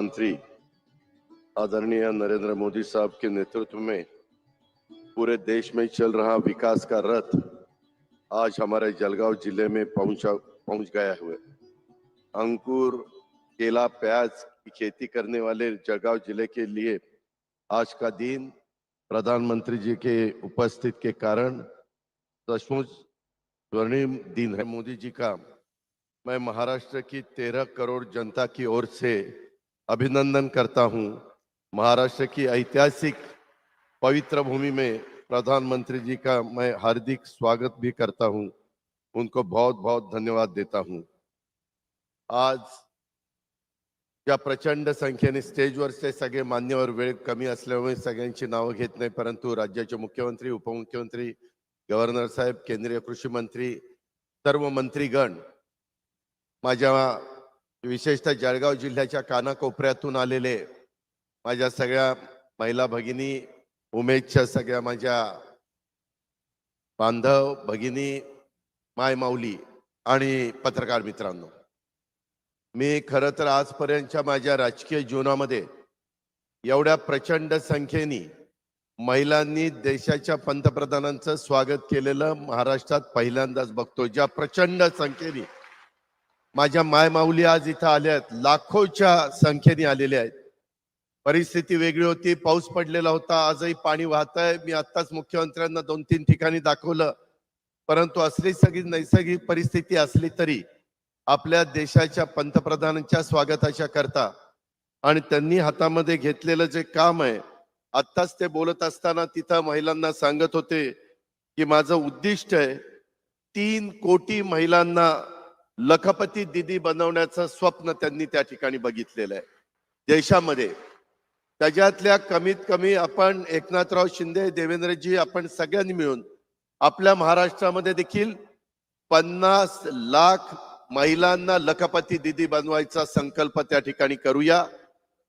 प्रधानमंत्री आदरणीय नरेंद्र मोदी साहब के नेतृत्व में पूरे देश में चल रहा विकास का रथ आज हमारे जलगांव ज़िले में पहुँचा, पहुँच गया हुआ अंकुर, केला, प्याज की खेती करने वाले जलगांव ज़िले के लिए आज का दिन प्रधानमंत्री जी के उपस्थित के कारण सचमुच स्वर्णिम दिन है। मोदी जी का मैं महाराष्ट्र की तेरह करोड़ जनता की ओर से अभिनंदन करता हूं महाराष्ट्र की ऐतिहासिक पवित्र भूमि में प्रधानमंत्री जी का मैं हार्दिक स्वागत भी करता हूं। उनको बहुत बहुत धन्यवाद देता हूं। आज या प्रचंड संख्येने स्टेजवरचे सगळे मान्यवर वेळ कमी असल्यामुळे सगळ्यांची नावं घेत नाही परंतु राज्याचे मुख्यमंत्री उपमुख्यमंत्री गव्हर्नर साहेब केंद्रीय कृषी मंत्री सर्व मंत्रीगण माझ्या विशेषतः जळगाव जिल्ह्याच्या कानाकोपऱ्यातून आलेले माझ्या सगळ्या महिला भगिनी उमेदच्या सगळ्या माझ्या बांधव भगिनी माय माऊली आणि पत्रकार मित्रांनो मी खरं तर आजपर्यंतच्या माझ्या राजकीय जीवनामध्ये एवढ्या प्रचंड संख्येने महिलांनी देशाच्या पंतप्रधानांचं स्वागत केलेलं महाराष्ट्रात पहिल्यांदाच बघतो ज्या प्रचंड संख्येने माझ्या मायमाऊली आज इथं आल्या आहेत लाखोच्या संख्येने आलेल्या आहेत. परिस्थिती वेगळी होती. पाऊस पडलेला होता. आजही पाणी वाहत आहे मी आत्ताच मुख्यमंत्र्यांना दोन तीन ठिकाणी दाखवलं. परंतु असली सगळी नैसर्गिक परिस्थिती असली तरी आपल्या देशाच्या पंतप्रधानांच्या स्वागताच्या करता आणि त्यांनी हातामध्ये घेतलेलं जे काम आहे आत्ताच ते बोलत असताना तिथं महिलांना सांगत होते की माझं उद्दिष्ट आहे तीन कोटी महिलांना लखपती दिदी बनवण्याचं स्वप्न त्यांनी त्या ठिकाणी बघितलेलं आहे. देशामध्ये त्याच्यातल्या कमीत कमी आपण एकनाथराव शिंदे देवेंद्रजी आपण सगळ्यांनी मिळून आपल्या महाराष्ट्रामध्ये देखील पन्नास लाख महिलांना लखपती दिदी बनवायचा संकल्प त्या ठिकाणी करूया.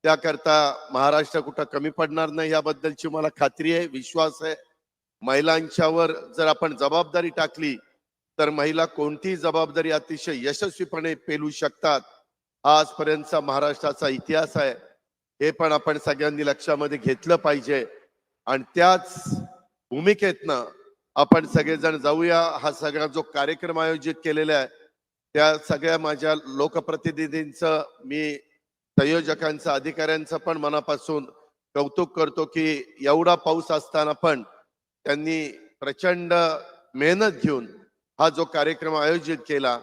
त्याकरता महाराष्ट्र कुठं कमी पडणार नाही याबद्दलची मला खात्री आहे विश्वास आहे. महिलांच्यावर जर आपण जबाबदारी टाकली तर महिला कोणतीही जबाबदारी अतिशय यशस्वीपणे पेलू शकतात आजपर्यंतचा महाराष्ट्राचा इतिहास आहे. हे पण आपण सगळ्यांनी लक्षामध्ये घेतलं पाहिजे. आणि त्याच भूमिकेतनं आपण सगळेजण जाऊया. हा सगळा जो कार्यक्रम आयोजित केलेला आहे त्या सगळ्या माझ्या लोकप्रतिनिधींचं मी संयोजकांचं अधिकाऱ्यांचं पण मनापासून कौतुक करतो की एवढा पाऊस असताना पण त्यांनी प्रचंड मेहनत घेऊन हा जो कार्यक्रम आयोजित केला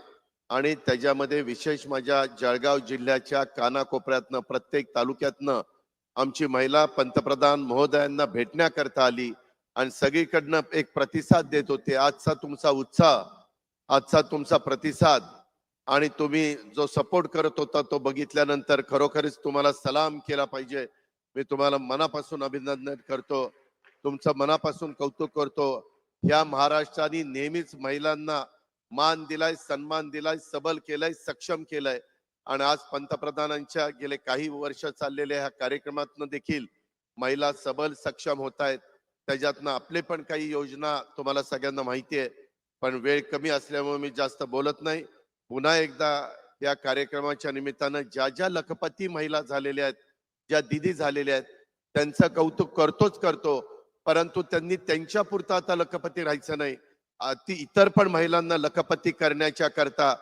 आणि त्याच्यामध्ये विशेष माझ्या जळगाव जिल्ह्याच्या कानाकोपऱ्यातनं प्रत्येक तालुक्यातनं आमची महिला पंतप्रधान महोदयांना भेटण्याकरता आली आणि सगळीकडनं एक प्रतिसाद देत होते. आजचा तुमचा उत्साह आजचा तुमचा प्रतिसाद आणि तुम्ही जो सपोर्ट करत होता तो बघितल्यानंतर खरोखरच तुम्हाला सलाम केला पाहिजे. मी तुम्हाला मनापासून अभिनंदन करतो. तुमचं मनापासून कौतुक करतो. या महाराष्ट्राने नेहमीच महिलांना मान दिलाय सन्मान दिलाय सबल केलाय सक्षम केलाय. आणि आज पंतप्रधानांच्या गेले काही वर्ष चाललेल्या ह्या कार्यक्रमातनं देखील महिला सबल सक्षम होत आहेत. त्याच्यातनं आपले पण काही योजना तुम्हाला सगळ्यांना माहिती आहे. पण वेळ कमी असल्यामुळे मी जास्त बोलत नाही. पुन्हा एकदा या कार्यक्रमाच्या निमित्तानं ज्या ज्या लखपती महिला झालेल्या आहेत ज्या दिदी झालेल्या आहेत त्यांचं कौतुक करतोच करतो. परंतु त्यांनी त्यांच्या पुरता आता लखपती राहायचं नाही. ती इतर पण महिलांना लखपती करण्याच्या करता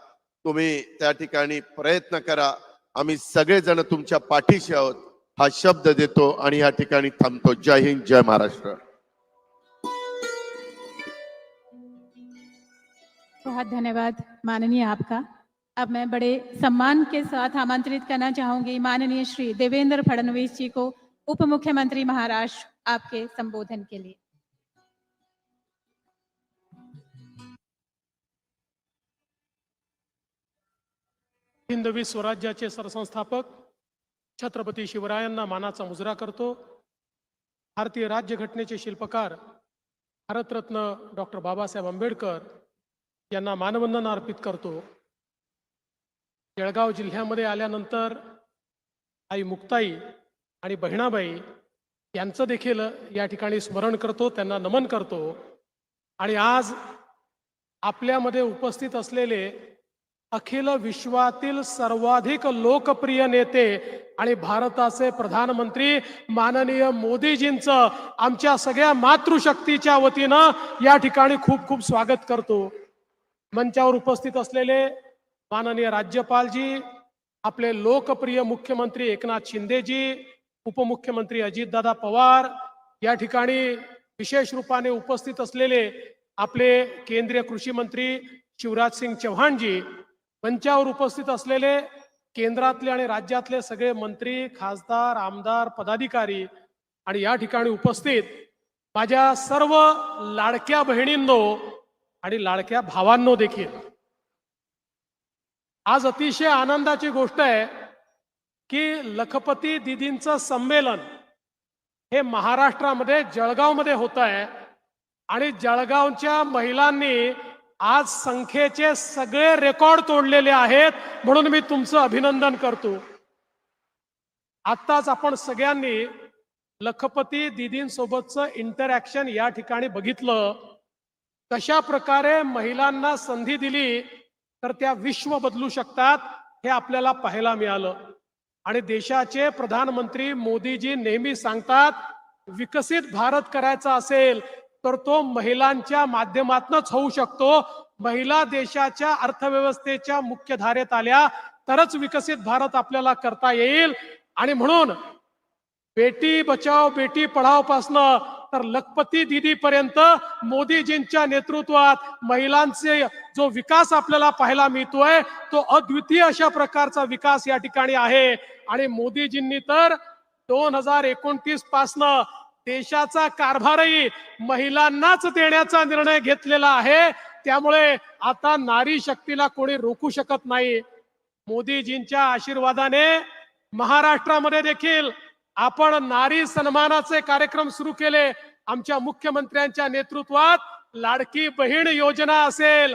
तुम्ही त्या ठिकाणी प्रयत्न करा. आम्ही सगळेजण तुमच्या पाठीशी आहोत. हा शब्द देतो आणि या ठिकाणी थांबतो. जय हिंद जय महाराष्ट्र. बहुत धन्यवाद माननीय आपका। अब मैं बड़े सम्मान के साथ आमंत्रित करना चाहूंगी माननीय श्री देवेंद्र फडणवीस जी को उप मुख्यमंत्री महाराष्ट्र। आपके संबोधन के लिए। हिंदवी स्वराज्याचे सरसंस्थापक छत्रपती शिवरायांना मानाचा मुजरा करतो. भारतीय राज्यघटनेचे शिल्पकार भारतरत्न डॉक्टर बाबासाहेब आंबेडकर यांना मानवंदना अर्पित करतो. जळगाव जिल्ह्यामध्ये आल्यानंतर आई मुक्ताई आणि बहिणाबाई यांचं देखील या ठिकाणी स्मरण करतो त्यांना नमन करतो. आणि आज आपल्यामध्ये उपस्थित असलेले अखिल विश्वातील सर्वाधिक लोकप्रिय नेते आणि भारताचे प्रधानमंत्री माननीय मोदीजींचं आमच्या सगळ्या मातृशक्तीच्या वतीनं या ठिकाणी खूप खूप स्वागत करतो. मंचावर उपस्थित असलेले माननीय राज्यपालजी आपले लोकप्रिय मुख्यमंत्री एकनाथ शिंदेजी उपमुख्यमंत्री अजितदादा पवार या ठिकाणी विशेष रूपाने उपस्थित असलेले आपले केंद्रीय कृषी मंत्री शिवराज सिंग चव्हाणजी मंचावर उपस्थित असलेले केंद्रातले आणि राज्यातले सगळे मंत्री खासदार आमदार पदाधिकारी आणि या ठिकाणी उपस्थित माझ्या सर्व लाडक्या बहिणींनो आणि लाडक्या भावांनो देखील. आज अतिशय आनंदाची गोष्ट आहे की लखपती दिदींचं संमेलन हे महाराष्ट्रामध्ये जळगावमध्ये होत आहे. आणि जळगावच्या महिलांनी आज संख्येचे सगळे रेकॉर्ड तोडलेले आहेत म्हणून मी तुमचं अभिनंदन करतो. आत्ताच आपण सगळ्यांनी लखपती दिदींसोबतचं इंटरॅक्शन या ठिकाणी बघितलं. कशा प्रकारे महिलांना संधी दिली तर त्या विश्व बदलू शकतात हे आपल्याला पाहायला मिळालं. आणि देशाचे प्रधानमंत्री मोदीजी नेहमी सांगतात विकसित भारत करायचा असेल तर तो महिलांच्या माध्यमातूनच होऊ शकतो. महिला देशाच्या अर्थव्यवस्थेच्या मुख्य धारेत आल्या तरच विकसित भारत आपल्याला करता येईल. आणि म्हणून बेटी बचाव बेटी पढाव पासनं तर लखपती दिदी पर्यंत मोदीजींच्या नेतृत्वात महिलांचे जो विकास आपल्याला पाहायला मिळतोय तो अद्वितीय अशा प्रकारचा विकास या ठिकाणी आहे. आणि मोदीजींनी तर दोन हजार एकोणतीस पासनं देशाचा कारभारही महिलांनाच देण्याचा निर्णय घेतलेला आहे. त्यामुळे आता नारी शक्तीला कोणी रोखू शकत नाही. मोदीजींच्या आशीर्वादाने महाराष्ट्रामध्ये देखील आपण नारी सन्मानाचे कार्यक्रम सुरू केले. आमच्या मुख्यमंत्र्यांच्या नेतृत्वात लाडकी बहीण योजना असेल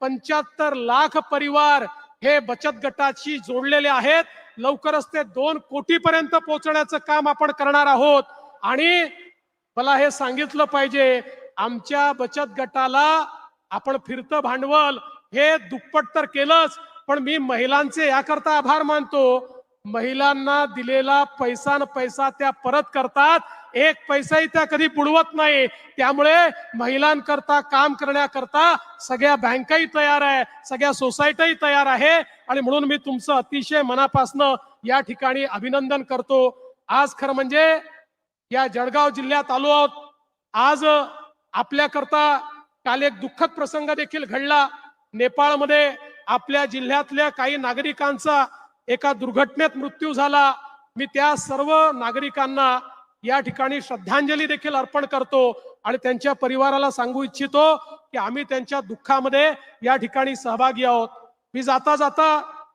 पंच्याहत्तर लाख परिवार हे बचत गटाशी जोडलेले आहेत. लवकरच ते दोन कोटी पर्यंत पोहोचण्याचं काम आपण करणार आहोत. आणि मला हे सांगितलं पाहिजे आमच्या बचत गटाला आपण फिरतं भांडवल हे दुप्पट तर केलंच पण मी महिलांचे याकरता आभार मानतो. महिलांना दिलेला पैसा न पैसा त्या परत करतात. एक पैसाही त्या कधी बुडवत नाही. त्यामुळे महिलांकरता काम करण्याकरता सगळ्या बँकाही तयार आहे सगळ्या सोसायटीही तयार आहे. आणि म्हणून मी तुमचं अतिशय मनापासनं या ठिकाणी अभिनंदन करतो. आज खरं म्हणजे या जळगाव जिल्ह्यात आलो आहोत. आज आपल्याकरता काल एक दुःखद प्रसंग देखील घडला. नेपाळमध्ये आपल्या जिल्ह्यातल्या काही नागरिकांचा एका दुर्घटनेत मृत्यू झाला. मी त्या सर्व नागरिकांना या ठिकाणी श्रद्धांजली देखील अर्पण करतो आणि त्यांच्या परिवाराला सांगू इच्छितो की आम्ही त्यांच्या दुःखामध्ये या ठिकाणी सहभागी आहोत. मी जाता जाता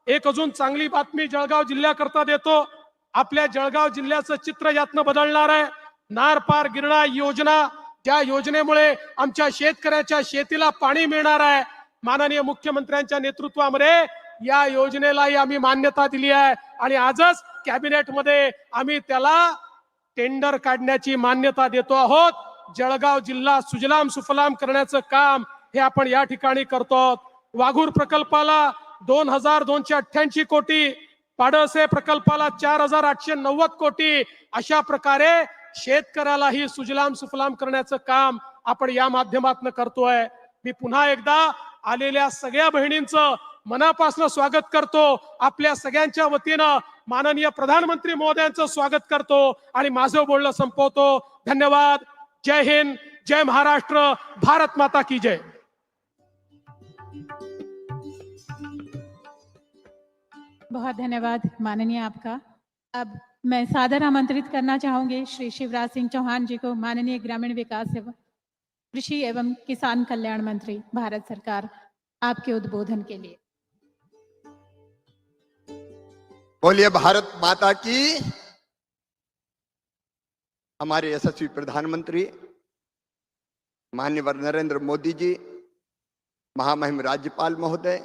एक अजून चांगली बातमी जळगाव जिल्ह्याकरता देतो. आपल्या जळगाव जिल्ह्याचं चित्र यातनं बदलणार आहे. नार पार गिरणा योजना. त्या योजनेमुळे आमच्या शेतकऱ्याच्या शेतीला पाणी मिळणार आहे. माननीय मुख्यमंत्र्यांच्या नेतृत्वामध्ये या योजनेलाही आम्ही मान्यता दिली आहे. आणि आजच कॅबिनेटमध्ये आम्ही त्याला टेंडर काढण्याची मान्यता देतो आहोत. जळगाव जिल्हा सुजलाम सुफलाम करण्याचं काम हे आपण या ठिकाणी करतो वाघूर प्रकल्पाला दोन हजार दोनशे अठ्ठ्याऐंशी कोटी पाडसे प्रकल्पाला चार हजार आठशे नव्वद कोटी अशा प्रकारे शेतकऱ्यालाही सुजलाम सुफलाम करण्याचं काम आपण या माध्यमातून करतोय. मी पुन्हा एकदा आलेल्या सगळ्या बहिणींचं मनापासून स्वागत करतो. आपल्या सगळ्यांच्या माननीय प्रधानमंत्री महोदयांचं स्वागत करतो माझं बोलणं संपवतो. धन्यवाद. जय हिंद. जय महाराष्ट्र. भारत माता की जय. बहुत धन्यवाद माननीय आपका। अब मैं सादर आमंत्रित करना चाहूँगी श्री शिवराज सिंह चौहान जी को, माननीय ग्रामीण विकास एवं कृषि एवं किसान कल्याण मंत्री, भारत सरकार, आपके उद्बोधन के लिए। बोलिए, भारत माता की। हमारे यशस्वी प्रधानमंत्री मान्यवर नरेंद्र मोदी जी, महामहिम राज्यपाल महोदय,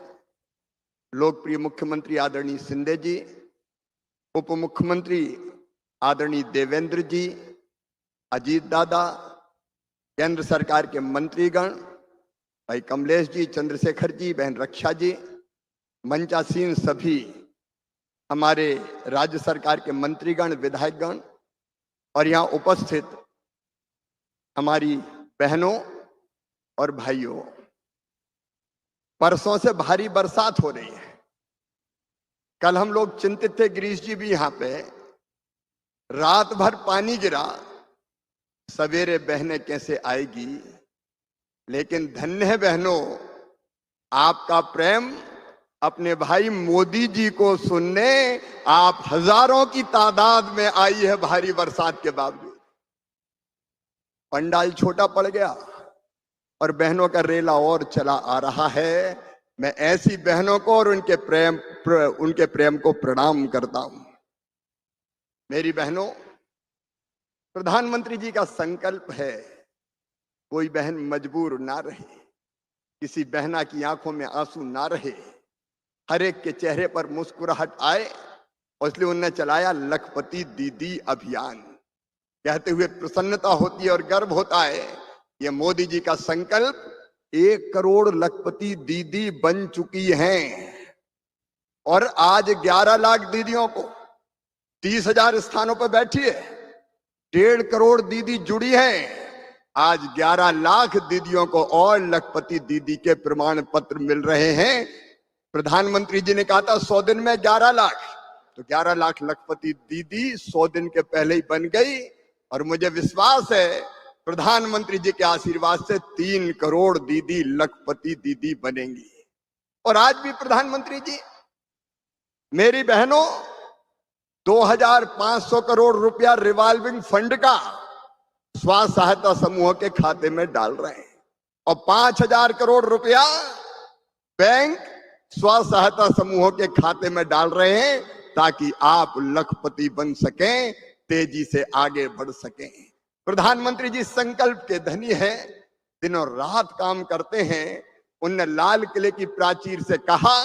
लोकप्रिय मुख्यमंत्री आदरणीय सिंधे जी उप मुख्यमंत्री आदरणीय देवेंद्र जी, अजीत दादा, केंद्र सरकार के मंत्रीगण, भाई कमलेश जी, चंद्रशेखर जी, बहन रक्षा जी मंचासीन सभी हमारे राज्य सरकार के मंत्रीगण, विधायकगण और यहाँ उपस्थित हमारी बहनों और भाइयों, परसों से भारी बरसात हो रही है। कल हम लोग चिंतित थे, गिरीश जी भी यहाँ पे। रात भर पानी गिरा, सवेरे बहने कैसे आएगी? लेकिन धन्य है बहनों, आपका प्रेम अपने भाई मोदी जी को सुनने आप हज़ारों की तादाद में आई है भारी बरसात के बावजूद। पंडाल छोटा पड़ गया और बहनों का रेला और चला आ रहा है। मैं ऐसी बहनों को और उनके प्रेम प्र, उनके प्रेम को प्रणाम करता हूँ। मेरी बहनों प्रधानमंत्री जी का संकल्प है कोई बहन मजबूर ना रहे किसी बहना की आँखों में आँसू ना रहे। हर एक के चेहरे पर मुस्कुराहट आए और इसलिए उनने चलाया लखपति दीदी अभियान। कहते हुए प्रसन्नता होती है और गर्व होता है। ये मोदी जी का संकल्प, एक करोड़ लखपति दीदी बन चुकी हैं। और आज 11 लाख दीदियों को तीस हज़ार स्थानों पर बैठी है। डेढ़ करोड़ दीदी जुड़ी है। आज 11 लाख दीदियों को और लखपति दीदी के प्रमाण पत्र मिल रहे हैं। प्रधानमंत्री जी ने कहा था, सौ दिन में 11 लाख। तो 11 लाख लखपति दीदी सौ दिन के पहले ही बन गई और मुझे विश्वास है, प्रधानमंत्री जी के आशीर्वाद से तीन करोड़ दीदी लखपति दीदी बनेंगी। और आज भी प्रधानमंत्री जी, मेरी बहनों 2500 करोड़ रुपया रिवॉल्विंग फंड का स्वास्थ्य सहायता समूह के खाते में डाल रहे हैं और 5000 करोड़ रुपया बैंक स्वास्थ्य सहायता समूहों के खाते में डाल रहे हैं ताकि आप लखपति बन सकें, तेज़ी से आगे बढ़ सकें। प्रधानमंत्री जी, संकल्प के धनी हैं, दिनों रात काम करते हैं। उनने लाल किले की प्राचीर से कहा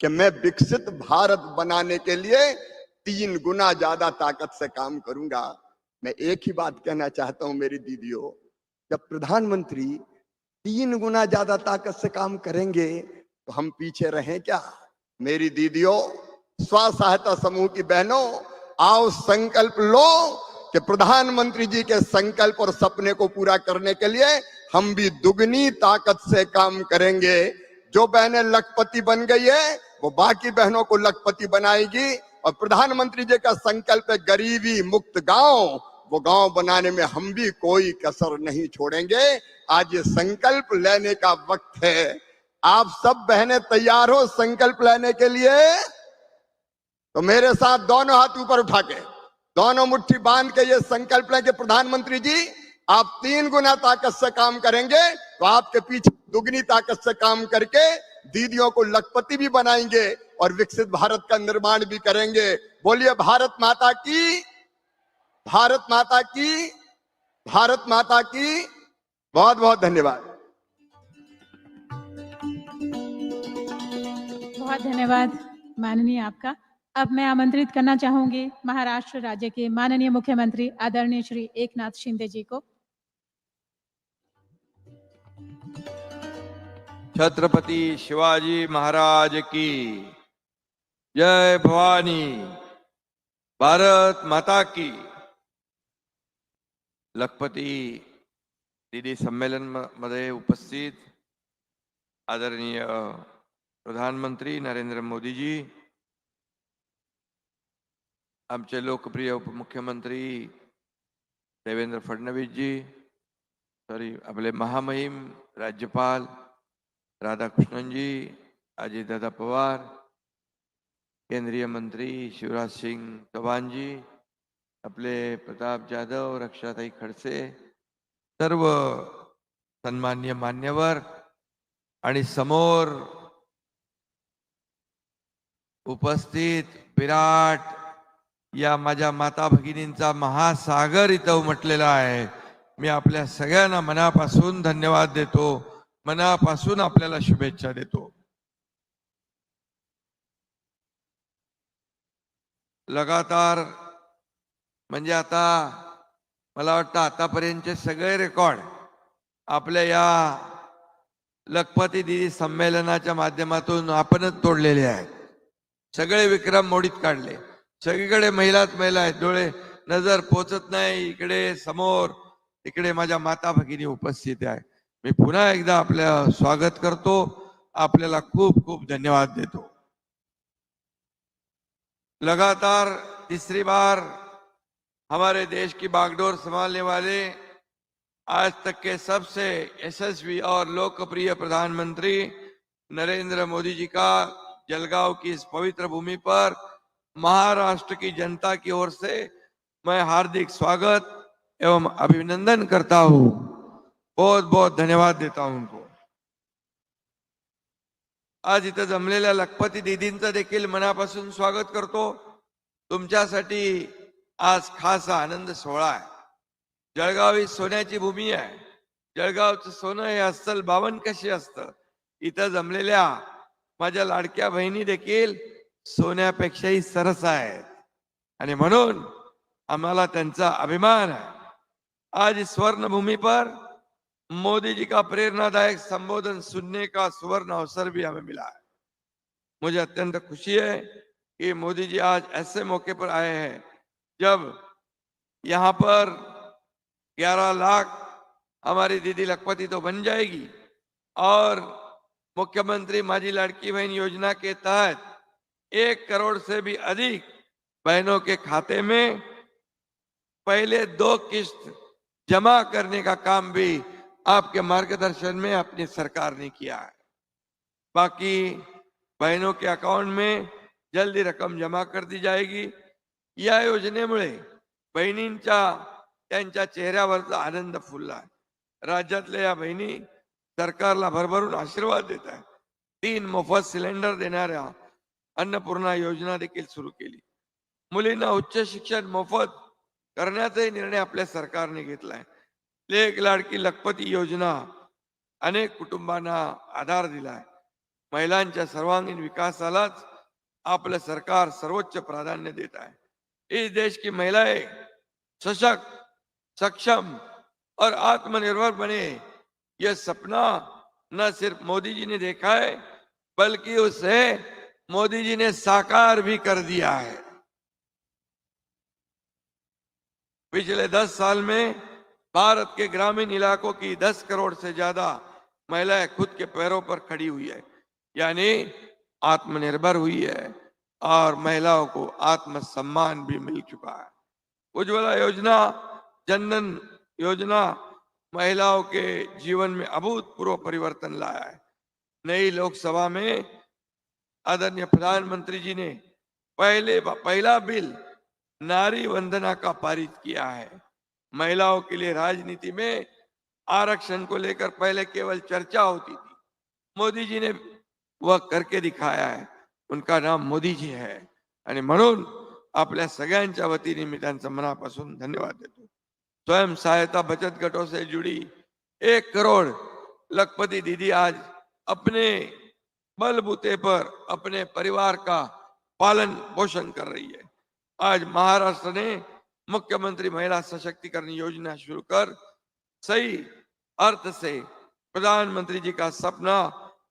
कि मैं विकसित भारत बनाने के लिए तीन गुना ज़्यादा ताकत से काम करूँगा। मैं एक ही बात कहना चाहता हूँ मेरी दीदियों, जब प्रधानमंत्री तीन गुना ज़्यादा ताकत से काम करेंगे तो हम पीछे रहें क्या? मेरी दीदियों स्व सहायता समूह की बहनों, आओ संकल्प लो कि प्रधानमंत्री जी के संकल्प और सपने को पूरा करने के लिए हम भी दुगनी ताकत से काम करेंगे। जो बहनें लखपति बन गई है, वो बाकी बहनों को लखपति बनाएगी और प्रधानमंत्री जी का संकल्प है गरीबी मुक्त गाँव। वो गाँव बनाने में हम भी कोई कसर नहीं छोड़ेंगे। आज ये संकल्प लेने का वक्त है। आप सब बहनें तैयार हो संकल्प लेने के लिए? तो मेरे साथ दोनों हाथ ऊपर उठा के, दोनों मुट्ठी बाँध के ये संकल्प लें कि प्रधानमंत्री जी, आप तीन गुना ताकत से काम करेंगे तो आपके पीछे दुगनी ताकत से काम करके दीदियों को लखपति भी बनाएँगे और विकसित भारत का निर्माण भी करेंगे। बोलिए, भारत माता की, भारत माता की, भारत माता की बहुत बहुत धन्यवाद। बहुत धन्यवाद माननीय आपका। अब मैं आमंत्रित करना चाहूँगी महाराष्ट्र राज्य के माननीय मुख्यमंत्री आदरणीय श्री एकनाथ शिंदे जी को। छत्रपति शिवाजी महाराज की जय भवानी। भारत माता की। लखपति दीदी सम्मेलन मध्ये उपस्थित आदरणीय प्रधानमंत्री नरेंद्र मोदीजी आमचे लोकप्रिय उपमुख्यमंत्री देवेंद्र फडणवीसजी सॉरी आपले महामहिम राज्यपाल राधाकृष्णनजी अजितदादा पवार केंद्रीय मंत्री शिवराज सिंग चव्हाणजी आपले प्रताप जाधव रक्षाताई खडसे सर्व सन्मान्य मान्यवर आणि समोर उपस्थित विराट या माझ्या माता भगिनींचा महासागर इथं उमटलेला आहे. मी आपल्या सगळ्यांना मनापासून धन्यवाद देतो. मनापासून आपल्याला शुभेच्छा देतो. लगातार म्हणजे आता मला वाटतं आतापर्यंतचे सगळे रेकॉर्ड आपल्या या लखपती दिदी संमेलनाच्या माध्यमातून आपणच तोडलेले आहेत. सगळे विक्रम मोडीत काढले. सगळीकडे महिलाच महिला आहेत. डोळे नज़र पोचत नाही. इकडे समोर इकडे माझ्या माता भगिनी उपस्थित आहे. मी पुन्हा एकदा आपलं स्वागत करतो. आपल्याला खूप खूप धन्यवाद देतो. लगातार तीसरी बार हमारे देश की बागडोर संभालने वाले, आज तक के सबसे यशस्वी और लोकप्रिय प्रधानमंत्री नरेंद्र मोदी जी का जलगांव की इस पवित्र भूमि पर महाराष्ट्र की जनता की ओर से मैं हार्दिक स्वागत एवं अभिनंदन करता हूं। बहुत बहुत धन्यवाद देता हूं उनको। आज इथं जमलेल्या लखपती दिदींचं देखील मनापासून स्वागत करतो। तुमच्यासाठी आज खास आनंद सोहळा आहे। जळगाव ही सोन्याची भूमी आहे। जळगावचं सोनं हे अस्सल बावन कशी असतं? इथं जमलेल्या माझ्या लाडक्या बहिणी देखील सोन्यापेक्षाही सरस आम्हाला त्यांचा अभिमान है आज स्वर्ण भूमि पर मोदी जी का प्रेरणादायक संबोधन सुनने का सुवर्ण अवसर भी हमें मिला है. मुझे अत्यंत खुशी है कि मोदी जी आज ऐसे मौके पर आए हैं जब यहाँ पर 11 लाख हमारी दीदी लखपति तो बन जाएगी और मुख्यमंत्री माझी लड़की बहन योजना के तहत एक करोड़ से भी अधिक बहनों के खाते में पहले दो किस्त जमा करने का काम भी आपके मार्गदर्शन में अपनी सरकार ने किया है। बाकी बहनों के अकाउंट में जल्दी रक्कम जमा कर दी जाएगी। या योजनेमुळे बहिणींच्या त्यांच्या चेहऱ्यावरचा आनंद फुलला राज्यातल्या या बहिणी सरकारला भरभरून आशीर्वाद देत आहे. तीन मोफत सिलेंडर देणाऱ्या अन्नपूर्णा योजना देखील सुरू केली. मुलींना उच्च शिक्षण मोफत करण्याचाही निर्णय आपल्या सरकारने घेतलाय. लेख लाडकी लखपती योजना अनेक कुटुंबांना आधार दिलाय. महिलांच्या सर्वांगीण विकासालाच आपलं सरकार सर्वोच्च प्राधान्य देत आहे. इस देश की महिलाएं सशक्त सक्षम और आत्मनिर्भर बने. यह सपना न सिर्फ़ मोदी जी ने देखा है, बल्कि उसे मोदी जी ने साकार भी कर दिया है। पिछले दस साल में भारत के ग्रामीण इलाकों की दस करोड़ से ज़्यादा महिलाएँ खुद के पैरों पर खड़ी हुई है, यानी आत्मनिर्भर हुई है, और महिलाओं को आत्मसम्मान भी मिल चुका है। उज्ज्वला योजना, जनधन योजना महिलाओं के जीवन में अभूतपूर्व परिवर्तन लाया है। नई लोकसभा में आदरणीय प्रधानमंत्री जी ने पहले पहला बिल नारी वंदना का पारित किया है। महिलाओं के लिए राजनीति में आरक्षण को लेकर पहले केवल चर्चा होती थी। मोदी जी ने वह करके दिखाया है। उनका नाम मोदी जी है। आणि म्हणून आपल्या मनापासून धन्यवाद देतो। स्वयं सहायता बचत गटों से जुड़ी एक करोड़ लखपति दीदी आज अपने बलबूते पर अपने परिवार का पालन पोषण कर रही है आज महाराष्ट्र ने मुख्यमंत्री महिला सशक्तिकरण योजना शुरू कर सही अर्थ से प्रधानमंत्री जी का सपना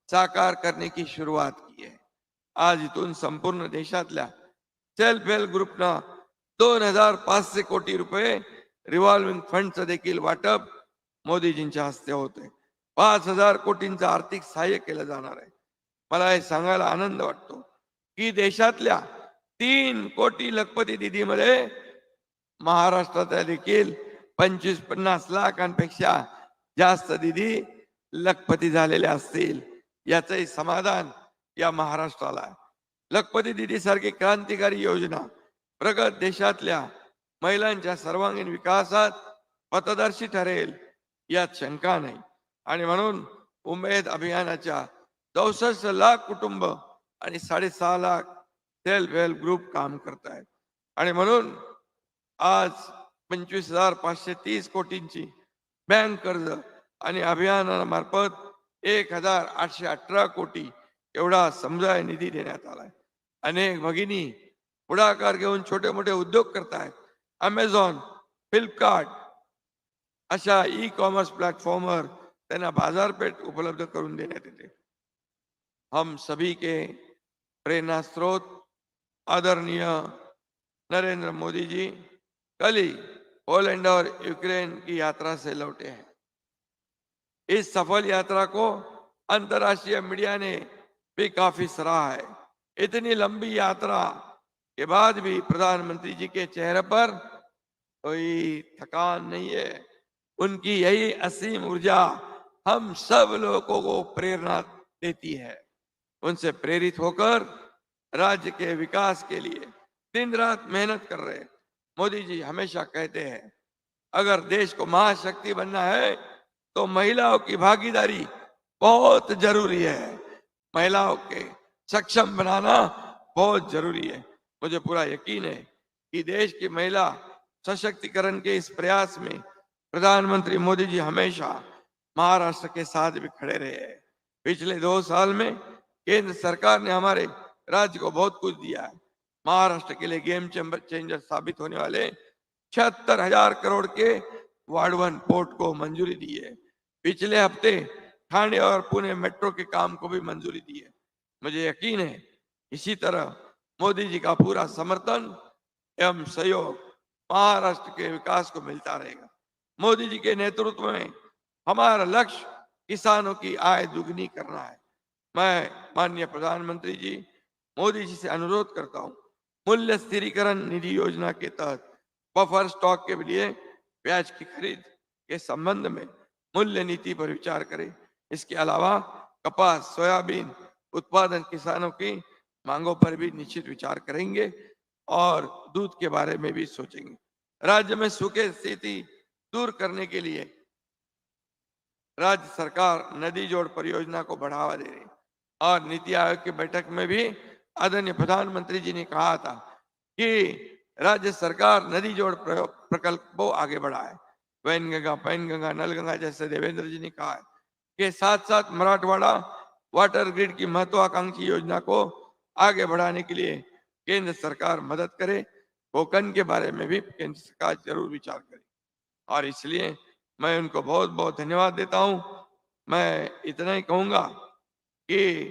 साकार करने की शुरुआत की है आज इथून संपूर्ण देशातल्या सेल्फ हेल्प ग्रुपना दोन हज़ार पाचशे कोटी रुपये रिव्हॉल्विंग फंडचं देखील वाटप मोदीजींच्या हस्ते होते पाच हजार कोटींचं आर्थिक सहाय्य केलं जाणार आहे. मला हे सांगायला आनंद वाटतो की देशातल्या तीन कोटी लखपती दिदीमध्ये महाराष्ट्रातल्या देखील पंचवीस पन्नास लाखांपेक्षा जास्त दिदी लखपती झालेल्या असतील. याचंही समाधान या महाराष्ट्राला आहे. लखपती दिदी सारखी क्रांतिकारी योजना प्रगत देशातल्या महिलांच्या सर्वांगीण विकासात पथदर्शी ठरेल यात शंका नाही. आणि म्हणून उमेद अभियानाच्या चौसष्ट लाख कुटुंब आणि साडेसहा लाख सेल्फ हेल्प ग्रुप काम करत आहेत आणि म्हणून आज पंचवीस हजार पाचशे तीस कोटींची बँक कर्ज आणि अभियानामार्फत एक हजार आठशे अठरा कोटी एवढा समुदाय निधी देण्यात आलाय. अनेक भगिनी पुढाकार घेऊन छोटे मोठे उद्योग करतायत. अमेझॉन फ्लिपकार्ट अशा ई कॉमर्स प्लेटफॉर्मवर त्यांना बाजारपेठ उपलब्ध येते. हम सभी के प्रेरणा स्रोत, आदरणीय नरेंद्र मोदी जी, कल ही पोलैंड और यूक्रेन की यात्रा से लौटे हैं। इस सफल यात्रा को अंतर्राष्ट्रीय मीडिया ने भी काफ़ी सराहा है। इतनी लंबी यात्रा के बाद भी प्रधानमंत्री जी के चेहरे पर कोई थकान नहीं है। उनकी यही असीम ऊर्जा हम सब लोगों को प्रेरणा देती है। उनसे प्रेरित होकर राज्य के विकास के लिए दिन रात मेहनत कर रहे मोदी जी हमेशा कहते हैं, अगर देश को महाशक्ति बनना है तो महिलाओं की भागीदारी बहुत ज़रूरी है। महिलाओं के सक्षम बनाना बहुत ज़रूरी है। मुझे पूरा यकीन है कि देश की महिला सशक्तिकरण के इस प्रयास में प्रधानमंत्री मोदी जी हमेशा महाराष्ट्र के साथ भी खड़े रहे हैं। पिछले दो साल में केंद्र सरकार ने हमारे राज्य को बहुत कुछ दिया है। महाराष्ट्र के लिए गेम चेंबर चेंजर साबित होने वाले छिहत्तर हज़ार करोड़ के वाडवन पोर्ट को मंजूरी दी है। पिछले हफ़्ते ठाणे और पुणे मेट्रो के काम को भी मंजूरी दी है। मुझे यकीन है इसी तरह मोदी जी का पूरा समर्थन एवं सहयोग महाराष्ट्र के विकास को मिलता रहेगा। मोदी जी के नेतृत्व में हमारा लक्ष्य किसानों की आय दुगनी करना है। मैं माननीय प्रधानमंत्री जी, मोदी जी से अनुरोध करता हूँ, मूल्य स्थिरीकरण निधि योजना के तहत बफर स्टॉक के लिए ब्याज की खरीद के संबंध में मूल्य नीति पर विचार करें। इसके अलावा कपास, सोयाबीन उत्पादन किसानों की मांगों पर भी निश्चित विचार करेंगे और दूध के बारे में भी सोचेंगे। राज्य में सूखे स्थिति दूर करने के लिए राज्य सरकार नदी जोड़ परियोजना को बढ़ावा दे रही और नीति आयोग की बैठक में भी आदरणीय प्रधानमंत्री जी ने कहा था कि राज्य सरकार नदी जोड़ प्रकल्प को आगे बढ़ाए। Wainganga Painganga Nalganga जैसे देवेंद्र जी ने कहा कि साथ साथ मराठवाड़ा वाटर ग्रिड की महत्वाकांक्षी योजना को आगे बढ़ाने के लिए केंद्र सरकार मदद करे कोकन के बारे में भी केंद्र सरकार ज़रूर विचार करे। और इसलिए मैं उनको बहुत बहुत धन्यवाद देता हूँ। मैं इतना ही कहूँगा कि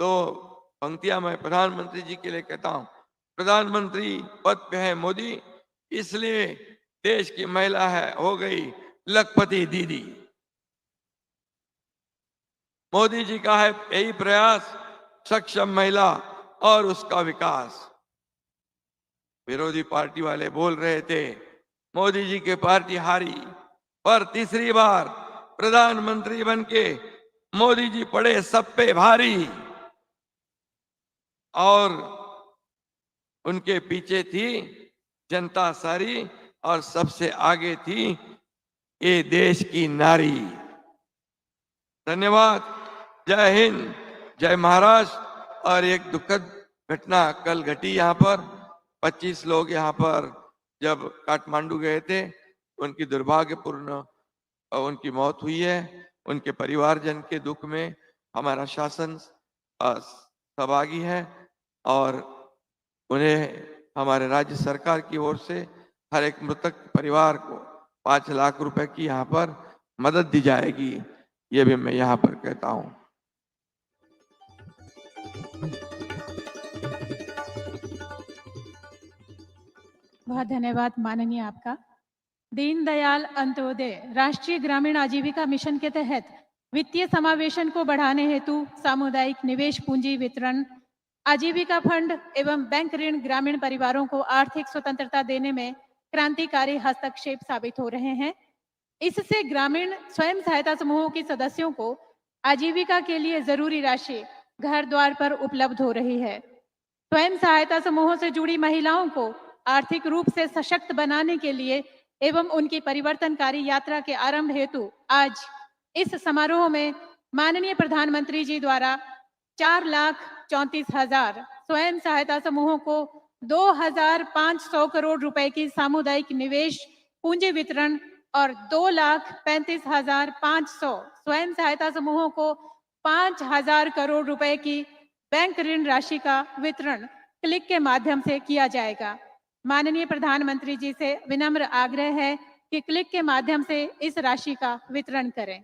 तो पंक्तियाँ मैं प्रधानमंत्री जी के लिए कहता हूँ। प्रधानमंत्री पद पे है मोदी, इसलिए देश की महिला है, हो गई लखपति दीदी। मोदी जी का है यही प्रयास सक्षम महिला और उसका विकास। विरोधी पार्टी वाले बोल रहे थे, मोदी जी के पार्टी हारी, पर तीसरी बार प्रधानमंत्री बन के मोदी जी पड़े सब पे भारी। और उनके पीछे थी जनता सारी और सबसे आगे थी ये देश की नारी। धन्यवाद। जय हिंद। जय महाराष्ट्र और एक दुखद घटना कल घटी यहाँ पर। 25 लोग यहाँ पर जब काठमांडू गए थे, उनकी दुर्भाग्यपूर्ण उनकी मौत हुई है। उनके परिवारजन के दुख में हमारा शासन सहभागी है और उन्हें हमारे राज्य सरकार की ओर से हर एक मृतक परिवार को पाँच लाख रुपए की यहाँ पर मदद दी जाएगी, ये भी मैं यहाँ पर कहता हूँ। बहुत धन्यवाद, माननीय आपका। दीनदयाल अंत्योदय, राष्ट्रीय ग्रामीण आजीविका मिशन के तहत वित्तीय समावेशन को बढ़ाने हेतु सामुदायिक निवेश पूंजी वितरण, आजीविका फंड एवं बैंक ऋण ग्रामीण परिवारों को आर्थिक स्वतंत्रता देने में क्रांतिकारी हस्तक्षेप साबित हो रहे हैं। इससे ग्रामीण स्वयं सहायता समूहों के सदस्यों को आजीविका के लिए ज़रूरी राशि घर द्वार पर उपलब्ध हो रही है। स्वयं सहायता समूहों से जुड़ी महिलाओं को आर्थिक रूप से सशक्त बनाने के लिए एवं उनकी परिवर्तनकारी यात्रा के आरंभ हेतु आज इस समारोह में माननीय प्रधानमंत्री जी द्वारा चार लाख चौंतीस हज़ार स्वयं सहायता समूहों को 2,500 करोड़ रुपए की सामुदायिक निवेश पूंजी वितरण और दो लाख पैंतीस हज़ार पाँच सौ स्वयं सहायता समूहों को पाँच हज़ार करोड़ रुपए की बैंक ऋण राशि का वितरण क्लिक के माध्यम से किया जाएगा। माननीय प्रधानमंत्री जी से विनम्र आग्रह है कि क्लिक के माध्यम से इस राशि का वितरण करें।